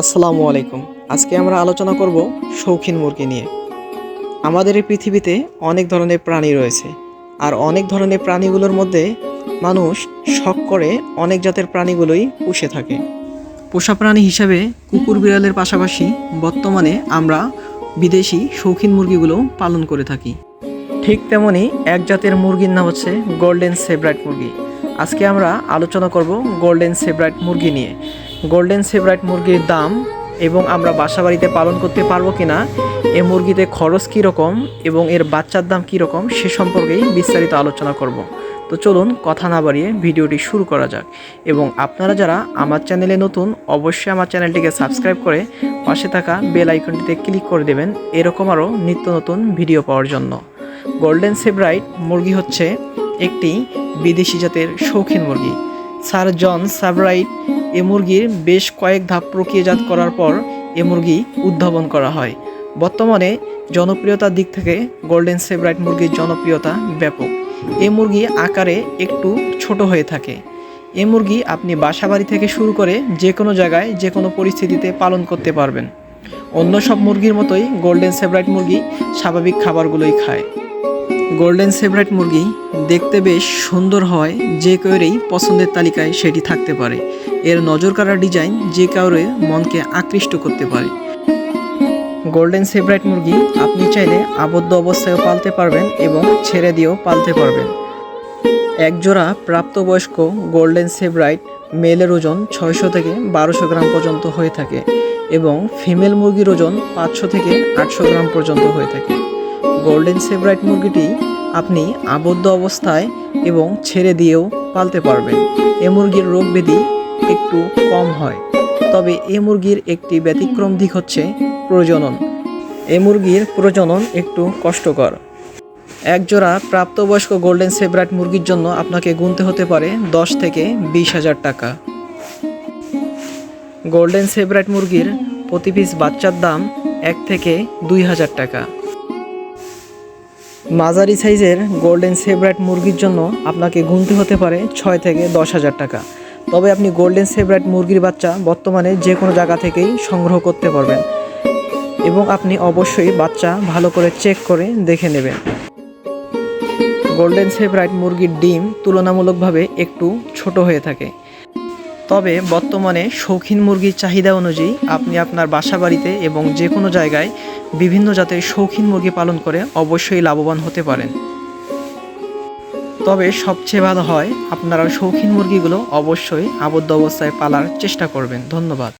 আসসালামু আলাইকুম। আজকে আমরা আলোচনা করব শৌখিন মুরগি নিয়ে। আমাদের এই পৃথিবীতে অনেক ধরনের প্রাণী রয়েছে আর অনেক ধরনের প্রাণীগুলোর মধ্যে মানুষ শখ করে অনেক জাতের প্রাণীগুলোই পুষে থাকে। পোষা প্রাণী হিসাবে কুকুর বিড়ালের পাশাপাশি বর্তমানে আমরা বিদেশি শৌখিন মুরগিগুলো পালন করে থাকি। ঠিক তেমনি এক জাতের মুরগির নাম হচ্ছে গোল্ডেন সেব্রাইট মুরগি। আজকে আমরা আলোচনা করব গোল্ডেন সেব্রাইট মুরগি নিয়ে। গোল্ডেন সেভরাইট মুরগির দাম এবং আমরা বাসা বাড়িতে পালন করতে পারব কিনা, এ মুরগিতে খরচ কীরকম এবং এর বাচ্চার দাম কীরকম সে সম্পর্কেই বিস্তারিত আলোচনা করব। তো চলুন কথা না বাড়িয়ে ভিডিওটি শুরু করা যাক এবং আপনারা যারা আমার চ্যানেলে নতুন, অবশ্যই আমার চ্যানেলটিকে সাবস্ক্রাইব করে পাশে থাকা বেল আইকনটিতে ক্লিক করে দেবেন, এরকম আরও নিত্য নতুন ভিডিও পাওয়ার জন্য। গোল্ডেন সেভরাইট মুরগি হচ্ছে একটি বিদেশি জাতের শৌখিন মুরগি। স্যার জন সাবরাইট এ মুরগির বেশ কয়েক ধাপ প্রক্রিয়াজাত করার পর এ মুরগি উদ্ভাবন করা হয়। বর্তমানে জনপ্রিয়তার দিক থেকে গোল্ডেন সেব্রাইট মুরগির জনপ্রিয়তা ব্যাপক। এ মুরগি আকারে একটু ছোট হয়ে থাকে। এ মুরগি আপনি বাসাবাড়ি থেকে শুরু করে যে কোনো জায়গায় যে কোনো পরিস্থিতিতে পালন করতে পারবেন। অন্য সব মুরগির মতোই গোল্ডেন সেব্রাইট মুরগি স্বাভাবিক খাবারগুলোই খায়। গোল্ডেন সেভরাইট মুরগি দেখতে বেশ সুন্দর হয় যে কাউরেই পছন্দের তালিকায় সেটি থাকতে পারে। এর নজর কাড়া ডিজাইন যে কাউরে মনকে আকৃষ্ট করতে পারে। গোল্ডেন সেব্রাইট মুরগি আপনি চাইলে আবদ্ধ অবস্থায়ও পালতে পারবেন এবং ছেড়ে দিয়েও পালতে পারবেন। একজোড়া প্রাপ্তবয়স্ক গোল্ডেন সেব্রাইট মেলের ওজন ছয়শো থেকে বারোশো গ্রাম পর্যন্ত হয়ে থাকে এবং ফিমেল মুরগির ওজন পাঁচশো থেকে আটশো গ্রাম পর্যন্ত হয়ে থাকে। গোল্ডেন সেব্রাইট মুরগিটি আপনি আবদ্ধ অবস্থায় এবং ছেড়ে দিয়েও পালতে পারবেন। এ মুরগির রোগ ব্যাধি একটু কম হয়। তবে এ মুরগির একটি ব্যতিক্রম দিক হচ্ছে প্রজনন। এ মুরগির প্রজনন একটু কষ্টকর। একজোড়া প্রাপ্তবয়স্ক গোল্ডেন সেব্রাইট মুরগির জন্য আপনাকে গুনতে হতে পারে দশ থেকে বিশ হাজার টাকা। গোল্ডেন সেব্রাইট মুরগির প্রতি পিস বাচ্চার দাম এক থেকে দুই হাজার টাকা। মাঝারি সাইজের গোল্ডেন সেব্রাইট মুরগির জন্য আপনাকে গুনতে হতে পারে ছয় থেকে দশ হাজার টাকা। তবে আপনি গোল্ডেন সেব্রাইট মুরগির বাচ্চা বর্তমানে যে কোনো জায়গা থেকেই সংগ্রহ করতে পারবেন। এবং আপনি অবশ্যই বাচ্চা ভালো করে চেক করে দেখে নেবেন। গোল্ডেন সেব্রাইট মুরগির ডিম তুলনামূলকভাবে একটু ছোট হয়ে থাকে। তবে বর্তমানে শৌখিন মুরগির চাহিদা অনুযায়ী আপনি আপনার বাসা বাড়িতে এবং যে কোনো জায়গায় বিভিন্ন জাতের শৌখিন মুরগি পালন করে অবশ্যই লাভবান হতে পারেন। তবে সবচেয়ে ভালো হয় আপনারা শৌখিন মুরগিগুলো অবশ্যই আবদ্ধ অবস্থায় পালার চেষ্টা করবেন। ধন্যবাদ।